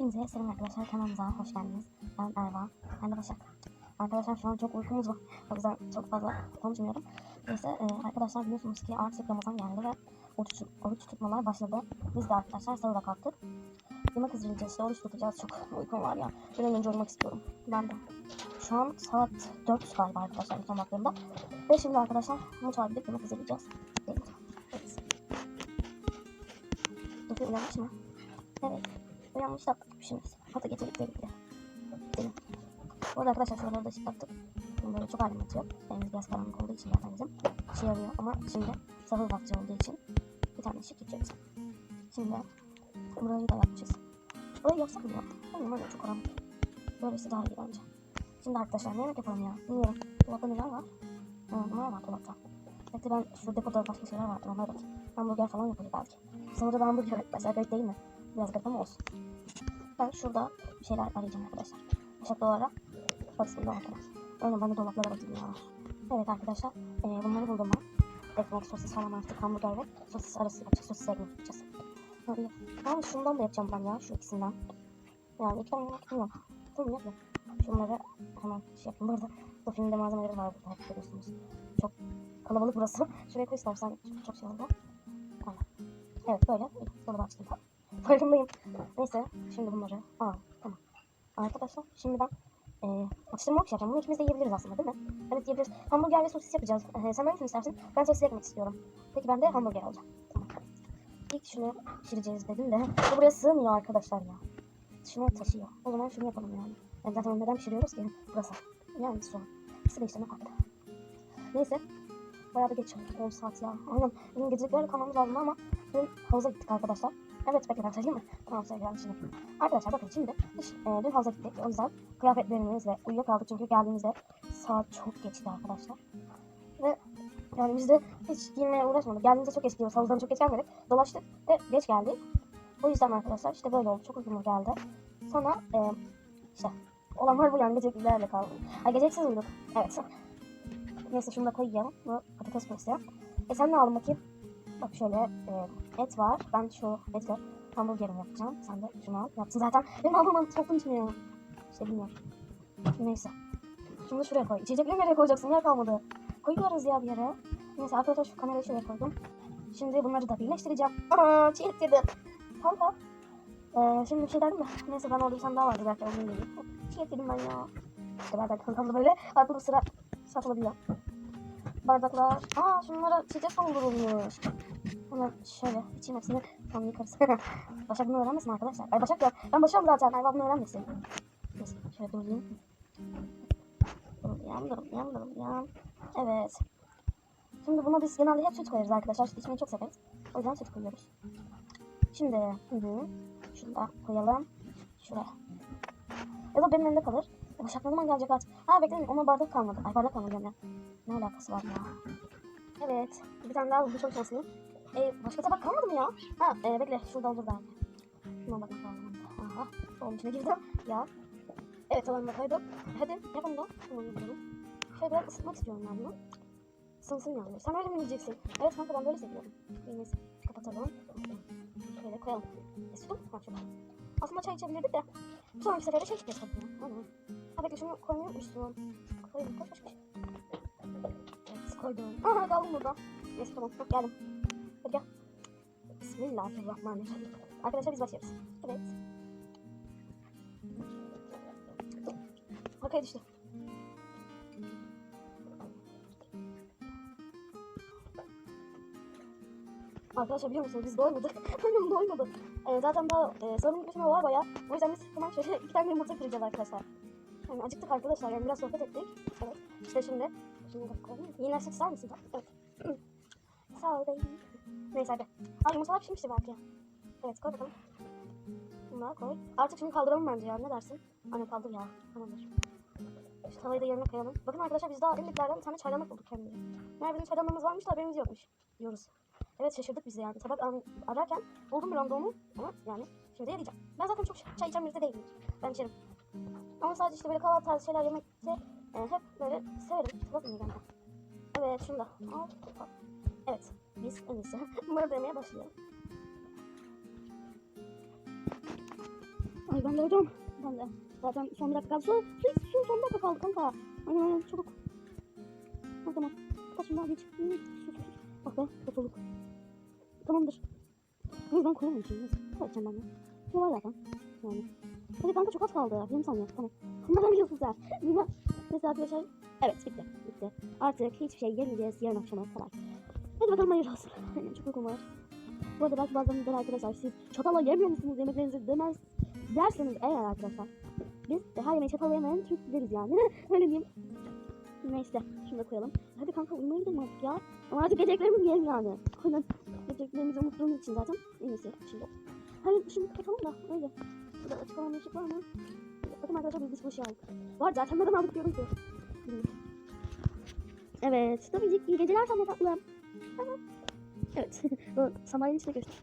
Hepinize selam arkadaşlar kanalımıza hoş geldiniz. Ben Erva, ben de Başak. Arkadaşlar şu an çok uykumuz var. O yüzden çok fazla konuşmuyorum. Neyse e, arkadaşlar biliyorsunuz ki artık Ramazan geldi ve oruç, oruç tutmalar başladı. Biz de arkadaşlar sahura kalktık. Yemek hazırlayacağız işte oruç tutacağız. Çok uykum var ya. Bir an önce uyumak istiyorum. Ben de. Şu an saat 4 galiba arkadaşlar ilk baktığımda. Ve şimdi arkadaşlar mutfağa gidip yemek hazırlayacağız. Gelin. Evet. Efe uyanmış mı? Evet. Uyanmış da şimdi. Hadi getirip de gidelim. Bu arada arkadaşlar şuraları da ışık taktık. Şimdi böyle çok halim atıyor. Evimiz biraz karanlık olduğu için zaten bizim şey yarıyor. Ama şimdi sahur vakti olduğu için bir tane ışık gideceğiz. Şimdi burayı da yapacağız. Burayı yapsak mı ya? Bilmiyorum öyle çok karanlık. Böylesi daha iyi bence. Şimdi arkadaşlar ne yemek yapalım ya? Bilmiyorum. Dolapta neler var? Ha, neler var dolapta? Belki ben şu depoda başka şeyler vardır onlara bakayım. Hamburger falan yapılır belki. Da hamburger mesela garip değil mi? Biraz garip ama olsun. Ben şurada bir şeyler arayacağım arkadaşlar. Başak olarak baksın dolaplara. Öyle ben de dolaplara bakayım ya. Evet arkadaşlar e, bunları buldum ben. Ekmek, sosis falan artık hamburger ve sosis arası yapacağız. Sosis ekmek yapacağız. Hadi. Ben şundan da yapacağım ben ya şu ikisinden. Yani iki tane yemek bilmiyorum. Tamam yapma. Şunları hemen şey yapayım. Bu arada bu filmde malzemeleri var burada hep görüyorsunuz. Çok kalabalık burası. Şuraya koy istersen çok, çok şey oldu. Tamam. Evet böyle. Dolabı açtım. Farkındayım. Neyse şimdi bunları. Aa tamam. Arkadaşlar şimdi ben e, atıştırma şey yapacağım. Bunu ikimiz de yiyebiliriz aslında değil mi? Evet yiyebiliriz. Hamburger ve sosis yapacağız. E, sen hangisini istersin? Ben sosis ekmek istiyorum. Peki ben de hamburger alacağım. Tamam. İlk şunu pişireceğiz dedim de. Bu buraya sığmıyor arkadaşlar ya. Şunu taşıyor. O zaman şunu yapalım yani. yani zaten neden pişiriyoruz ki? Burası. Yani sonra. İkisi değiştirme farklı. Neyse. Bayağı da geç oldu. 10 saat ya. Aynen. Benim geceliklerle kalmamız lazım ama dün havuza gittik arkadaşlar. Evet bekle ben söyleyeyim mi? Tamam söyleyeceğim şimdi. Arkadaşlar bakın şimdi biz e, dün havuza gittik. O yüzden kıyafetlerimiz ve uyuyakaldık çünkü geldiğimizde saat çok geçti arkadaşlar. Ve yani biz de hiç giyinmeye uğraşmadık. Geldiğimizde çok geç gidiyoruz. Havuzdan çok geç gelmedik. Dolaştık ve geç geldik. O yüzden arkadaşlar işte böyle oldu. Çok uykum geldi. Sonra e, işte olanlar bu yani geceliklerle kaldım. Ay geceliksiz uyuduk. Evet. Neyse şunu da koyayım. Bu patates püresi. E sen ne aldın bakayım? Bak şöyle e, et var. Ben şu etle hamburgerimi yapacağım. Sen de şunu al. Yaptın zaten. Benim soktun içine ya. İşte bilmiyorum. Neyse. Şunu şuraya koy. İçecekleri nereye koyacaksın? Yer kalmadı. Koyuyoruz ya bir yere. Neyse arkadaşlar şu kamerayı şuraya koydum. Şimdi bunları da birleştireceğim. Aa çiğit yedim. Kanka. Ee, şimdi bir şey derdim de. Neyse ben orada daha vardı zaten onu yiyeyim. Çiğit yedim ben ya. İşte bazen kankamda böyle aklı sıra satılabiliyor. Bardaklar. Aa şunlara çiçek doldurulmuş. Hemen şöyle içeyim hepsini. Tamam yıkarız. Başak bunu öğrenmesin arkadaşlar. Ay Başak ya. Ben Başak'ım zaten. Ay bunu öğrenmesin. Neyse şöyle durayım. Durayım durayım durayım. Evet. Şimdi buna biz genelde hep süt koyarız arkadaşlar. Süt içmeyi çok severiz. O yüzden süt koyuyoruz. Şimdi hı hı. Şunu koyalım. Şuraya. Ya da benim elimde kalır. Başak ne zaman gelecek artık? Ha bekleyin ona bardak kalmadı. Ay bardak kalmadı yani. Ne alakası var ya? Evet. Bir tane daha bu çok şanslıyım. E, başka tabak kalmadı mı ya? Ha e, bekle şurada olur belki. Şuna bakmak lazım. Aha. Onun içine girdim. Ya. Evet tavanına koydum. Hadi yapın da. Şunu yapalım. Şöyle biraz ısıtmak istiyorum ben bunu. Isınsın yani. Sen öyle mi yiyeceksin? Evet kanka ben böyle seviyorum. Neyse kapatalım. Şöyle koyalım. E, sütüm. Ha şöyle. Aslında çay içebilirdik de. Bir sonraki sefere çay içeceğiz tabii. Ha bekle şunu koymayı unutmuşsun. Koyalım koş koş koş. Koydum. Aha kaldım burada. Neyse tamam hah, geldim. Hadi gel. Bismillahirrahmanirrahim. Arkadaşlar biz başlıyoruz. Evet. Arkaya düştü. Arkadaşlar biliyor musunuz biz doymadık. Annem doymadı. Ee, zaten daha e, salonun gitmesine var bayağı. O yüzden biz hemen şöyle iki tane yumurta kıracağız arkadaşlar. Yani acıktık arkadaşlar yani biraz sohbet ettik. Evet. İşte şimdi. Şimdi. Yine süt ister misin? Evet. Sağ ol beyim. Neyse hadi. Ay yumurtalar pişmişti belki. Evet koy bakalım. Bunları koy. Artık şunu kaldıralım bence ya. Ne dersin? Anne kaldır ya. Tamamdır. Şu tavayı da yerine koyalım. Bakın arkadaşlar biz daha elliklerden bir tane çaydanlık bulduk kendimize. Meğer bizim çaydanlığımız varmış da haberimiz yokmuş. Diyoruz. Evet şaşırdık biz de yani. Ar- ararken buldum bir anda. Ama yani şimdi yiyeceğim. Ben zaten çok çay içen birisi değilim. Ben içerim. Ama sadece işte böyle kahvaltı tarzı şeyler yemekte e, hep böyle mı yiyeceğim ben? Evet şunu da. Evet biz en iyisi. Bunları demeye başlayalım. Ay ben de hocam. Ben de. Zaten son bir dakika iç, su son bir dakika kaldı kanka. Aynen aynen çabuk. O tamam. Kaç daha geç. Bak be kurtulduk. Tamamdır. Ben koyamamışım. Neyse. Koyacağım ben de. Su var zaten. Yani. Hadi kanka çok az kaldı. 20 saniye. Tamam. Bundan biliyorsun sen. Bilmem. Neyse arkadaşlar. Evet bitti. Bitti. Artık hiçbir şey yemeyeceğiz yarın akşama kadar. Hadi bakalım hayırlı olsun. Aynen çok uykum var. Bu arada belki bazen de arkadaşlar siz çatala yemiyor musunuz yemeklerinizi demez derseniz eğer arkadaşlar biz de her yemeği çatala yemeyen Türkleriz yani. Öyle diyeyim. Neyse şunu da koyalım. Hadi kanka uyumaya gidelim artık ya. Ama artık geceliklerimiz yiyelim yani. Aynen. Geceliklerimizi unuttuğumuz için zaten en iyisi şimdi. Hadi şimdi kapatalım da öyle. Burada açık olan bir ışık var mı? Bakın arkadaşlar biz dış ışığı aldık. Var zaten neden aldık diyorum ki. Evet. Tabii ki iyi geceler sana tatlım. Evet. Bu sandalyenin içine göçtüm.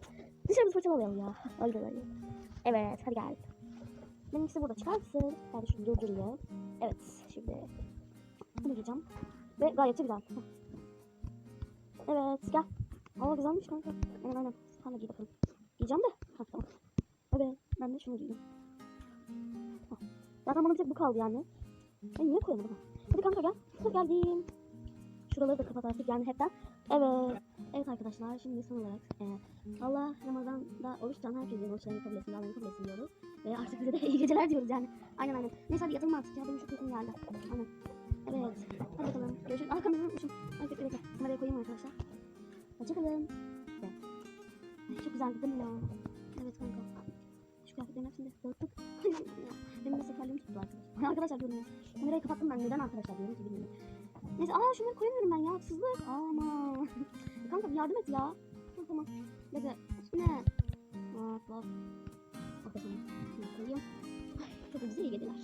Dışarı bir fırçalayalım ya. Öyle öyle. Evet hadi gel. Benimkisi burada çıkar mısın? Ben şunu durdurayım. Evet şimdi. Bunu giyeceğim. Ve gayet güzel. Evet gel. Aa güzelmiş kanka. Aynen aynen. Sen de giy bakalım. Giyeceğim de. Ha tamam. Evet ben de şunu giyeyim. Zaten bana bir tek bu kaldı yani. Ben niye koyamadım? Hadi kanka gel. Hadi geldim. Şuraları da kapat artık yani hepten. Evet. Evet arkadaşlar şimdi son olarak e, Allah Ramazan'da oruç tutan herkesin oruçlarını kabul etsin, Allah'ını kabul etsin diyoruz. Ve artık bize de iyi geceler diyoruz yani. Aynen aynen. Neyse hadi yatalım artık ya benim çok uykum geldi. Aynen. Evet. Hadi bakalım. Görüşürüz. Aa kamerayı unutmuşum. Ay bekle bekle. Kameraya koyayım arkadaşlar. Hoşçakalın. Evet. Ay, çok güzeldi değil mi ya? Kıyafetlerin hepsini dağıttık. Benim de seferlerim tuttu arkadaşlar. arkadaşlar diyorum ya. Kamerayı kapattım ben. Neden arkadaşlar diyorum ki bilmiyorum. Neyse aa şunları koyamıyorum ben ya. Haksızlık. Aman. Kanka bir yardım et ya. Ha, tamam. Bekle. Ne? Hop hop. Arkadaşlar. Koyayım. Ay, çok güzel iyi geceler.